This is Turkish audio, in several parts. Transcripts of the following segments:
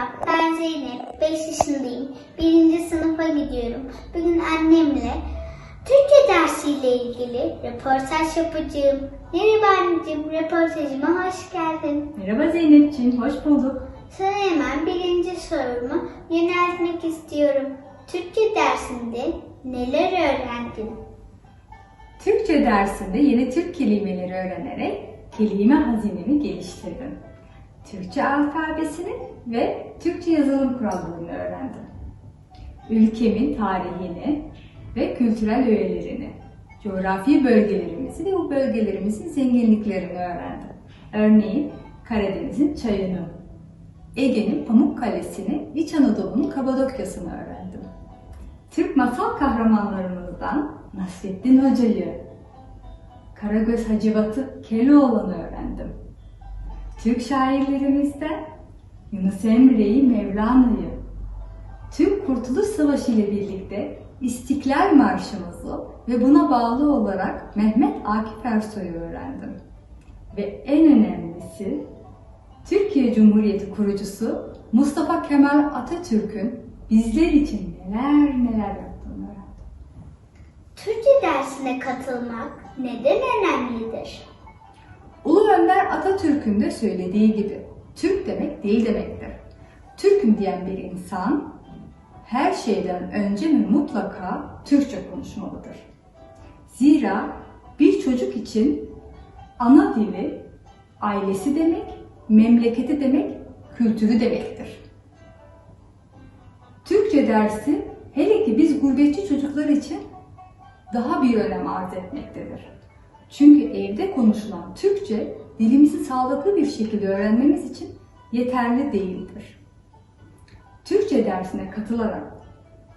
Merhaba, ben Zeynep. 5 yaşındayım. Birinci sınıfa gidiyorum. Bugün annemle Türkçe dersiyle ilgili röportaj yapacağım. Merhaba anneciğim, röportajıma hoş geldin. Merhaba Zeynepciğim, hoş bulduk. Sana hemen birinci sorumu yöneltmek istiyorum. Türkçe dersinde neler öğrendin? Türkçe dersinde yeni Türk kelimeleri öğrenerek kelime hazinemi geliştirdim. Türkçe alfabesini ve Türkçe yazılım kurallarını öğrendim. Ülkemin tarihini ve kültürel öğelerini, coğrafi bölgelerimizi ve bu bölgelerimizin zenginliklerini öğrendim. Örneğin Karadeniz'in çayını, Ege'nin Pamukkale'sini, İç Anadolu'nun Kapadokya'sını öğrendim. Türk masal kahramanlarımızdan Nasrettin Hoca'yı, Karagöz Hacivat'ı Keloğlan'ı öğrendim. Türk şairlerimizden Yunus Emre'yi, Mevlana'yı, Türk Kurtuluş Savaşı ile birlikte İstiklal Marşımızı ve buna bağlı olarak Mehmet Akif Ersoy'u öğrendim. Ve en önemlisi Türkiye Cumhuriyeti kurucusu Mustafa Kemal Atatürk'ün bizler için neler neler yaptığını öğrendim. Türkçe dersine katılmak neden önemlidir? Önder Atatürk'ün de söylediği gibi Türk demek değil demektir. Türk'üm diyen bir insan her şeyden önce ve mutlaka Türkçe konuşmalıdır. Zira bir çocuk için ana dili ailesi demek, memleketi demek, kültürü demektir. Türkçe dersi hele ki biz gurbetçi çocuklar için daha bir önem arz etmektedir. Çünkü evde konuşulan Türkçe dilimizi sağlıklı bir şekilde öğrenmemiz için yeterli değildir. Türkçe dersine katılarak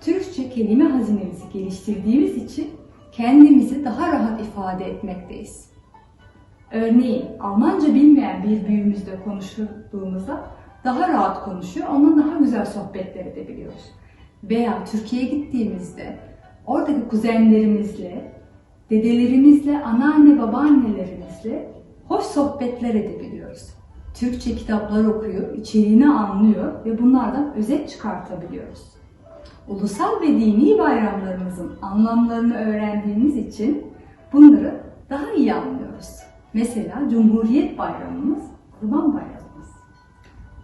Türkçe kelime hazinemizi geliştirdiğimiz için kendimizi daha rahat ifade etmekteyiz. Örneğin Almanca bilmeyen bir büyüğümüzle konuştuğumuzda daha rahat konuşuyor, ondan daha güzel sohbetler edebiliyoruz. Veya Türkiye'ye gittiğimizde oradaki kuzenlerimizle, dedelerimizle, anneanne babaannelerimizle hoş sohbetler edebiliyoruz. Türkçe kitaplar okuyor, içeriğini anlıyor ve bunlardan özet çıkartabiliyoruz. Ulusal ve dini bayramlarımızın anlamlarını öğrendiğimiz için bunları daha iyi anlıyoruz. Mesela Cumhuriyet Bayramımız, Kurban Bayramımız.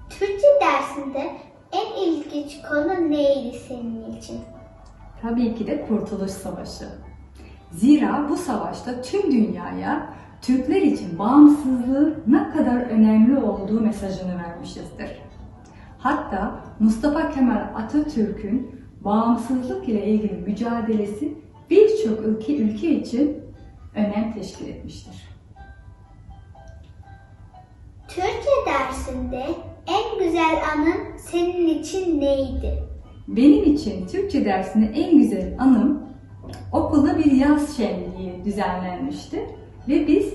Türkçe dersinde en ilginç konu neydi senin için? Tabii ki de Kurtuluş Savaşı. Zira bu savaşta tüm dünyaya Türkler için bağımsızlığın ne kadar önemli olduğu mesajını vermişizdir. Hatta Mustafa Kemal Atatürk'ün bağımsızlık ile ilgili mücadelesi birçok ülke ülke için önem teşkil etmiştir. Türkçe dersinde en güzel anın senin için neydi? Benim için Türkçe dersinde en güzel anım yaz şenliği düzenlenmişti ve biz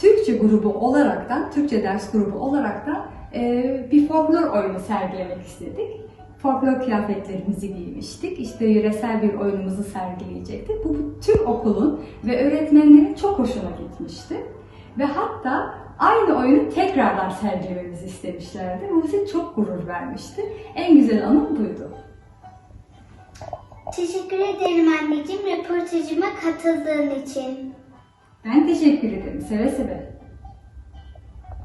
Türkçe grubu olaraktan, Türkçe ders grubu olaraktan e, bir folklor oyunu sergilemek istedik. Folklor kıyafetlerimizi giymiştik. İşte yöresel bir oyunumuzu sergileyecektik. Bu tüm okulun ve öğretmenlerin çok hoşuna gitmişti. Ve hatta aynı oyunu tekrardan sergilememizi istemişlerdi. Bu bize çok gurur vermişti. En güzel anım buydu. Teşekkür ederim anneciğim röportajıma katıldığın için. Ben teşekkür ederim. Seve seve.